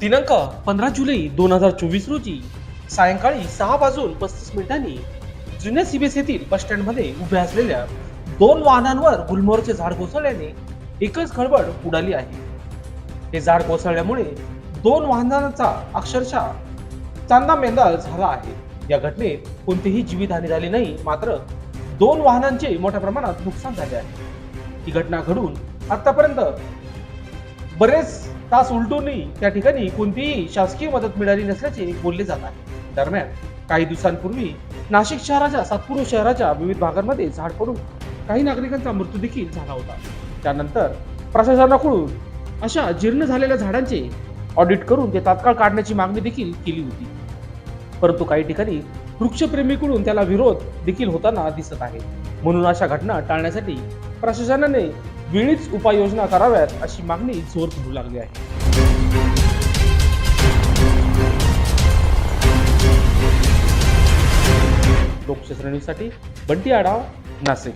दिनांक पंधरा जुलै दोन हजार चोवीस रोजी सायंकाळी सहा वाजून पस्तीस मिनिटांनी जुन्या सीबीएस येथील बस स्टँडमध्ये उभ्या असलेल्या दोन वाहनांवर गुलमोहरचे झाड कोसळल्याने एकच खळबळ उडाली आहे. हे झाड कोसळल्यामुळे दोन वाहनांचा अक्षरशः चांदा मेंदा झाला आहे. या घटनेत कोणतीही जीवितहानी झाली नाही मात्र दोन वाहनांचे मोठ्या प्रमाणात नुकसान झाले आहे. ही घटना घडून आतापर्यंत बरेच तास उलटूनही त्या ठिकाणी कोणतीही शासकीय मदत मिळाली नसल्याचे बोलले जात आहे. दरम्यान काही दिवसांपूर्वी नाशिक शहराच्या सातपूर शहराच्या विविध भागांमध्ये झाड पडून काही नागरिकांचा मृत्यू देखील झाला होता. त्यानंतर प्रशासनाकडून अशा जीर्ण झालेल्या झाडांचे ऑडिट करून ते तात्काळ काढण्याची मागणी देखील केली होती. परंतु काही ठिकाणी वृक्षप्रेमीकडून त्याला विरोध देखील होताना दिसत आहे. म्हणून अशा घटना टाळण्यासाठी प्रशासनाने वेळीच उपाययोजना कराव्यात अशी मागणी जोर धरू लागली आहे. लोकश्रेणीसाठी बंटी आढाव नाशिक.